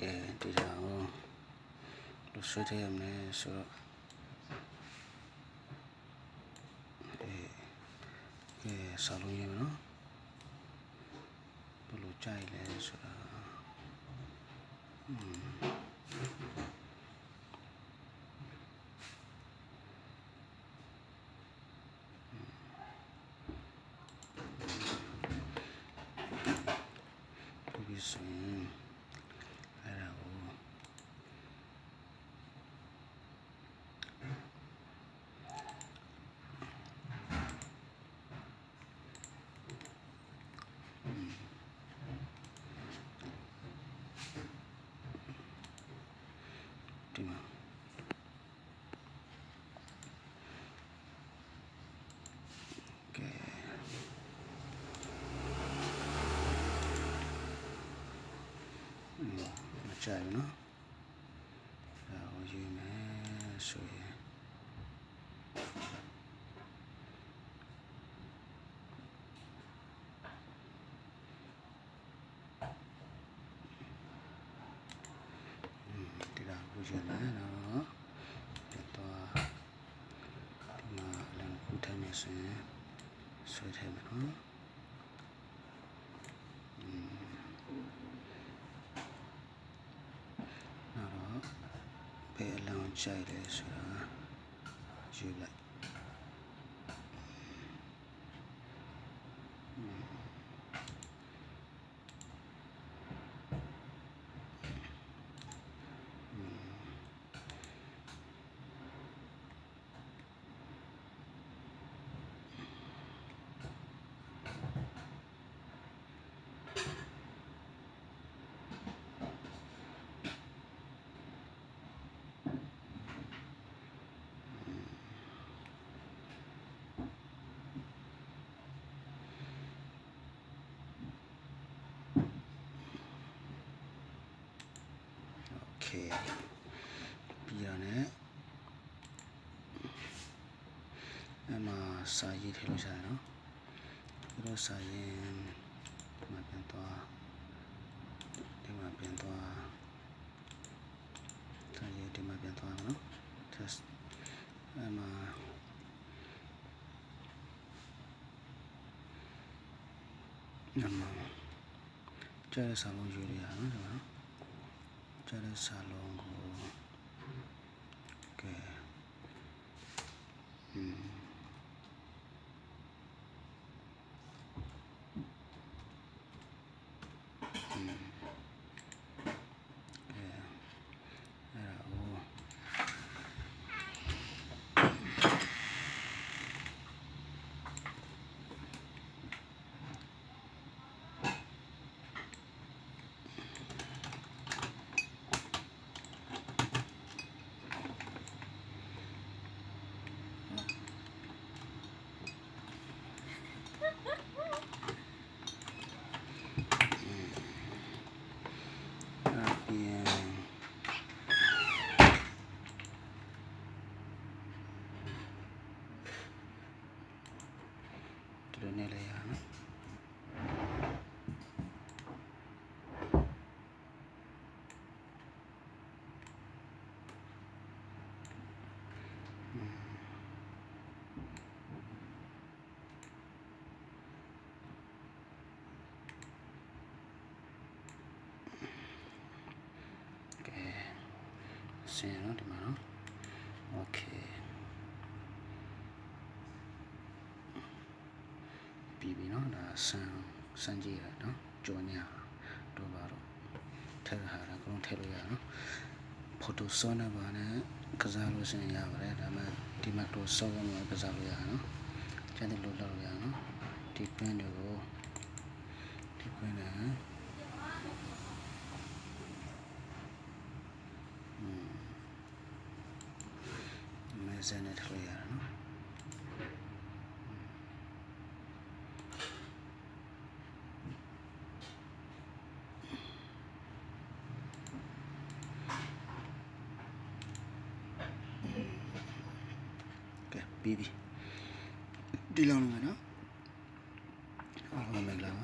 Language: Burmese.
ကဲဒီကြောင်လို့ဆွဲထည့်ရမယ်ဆိုတော့ဒီကဲဆောင်းလုံးရမယ်နော်ဘယ်လိုကြိုက်လဲဆိုတာဒီဆိုရင်အဲ့ဒါကို ဒီမှာကဲအင်းမ ကြိုက်ဘူးနော်ဒါကိုယူမယ်ဆိုရင်ဒီလာကိုယူမယ်နော်ဒီတော့ဒီမှာလည်းခုထိုင်နေဆိုရင်ဆွဲထိုင်မယ်နော် နောက်တော့ ဘယ်အလော okay ပြီးရနဲ့အမစာရေးထည့်လို့ရတယ်နော်ပြီးတော့စာရေးဒီမှာပြန်သွားဒီမှာပြန်သွားစာရေးဒီမှာပြန်သွားနော် test အမနမကျဲစာလုံးယူရအောင်ဒီမှာ နော်ကျတဲ့ဆာလုံးကို ဒီလိုနေလိုက်ရအောင် နော်ဒါဆန်ဆန်ကြီးရနော်ကြော်ညာတို့ပါတော့ထဲဟာကလုံးထဲလို့ရနော်ဖိုတိုဆောနေပါနဲ့ကစားလို့ရှင်ရပါတယ်ဒါမှဒီမှာတို့ဆောရမှာကစားလို့ရနော်ကျန်တယ်လို့လောက်ရနော်ဒီ print တွေကိုဒီ print နဲ့မဲဆန်နဲ့ထည့်ရနော် ပြီးပြီဒီလောက်လုံးကနော်အားလုံးမင်္ဂလာပါ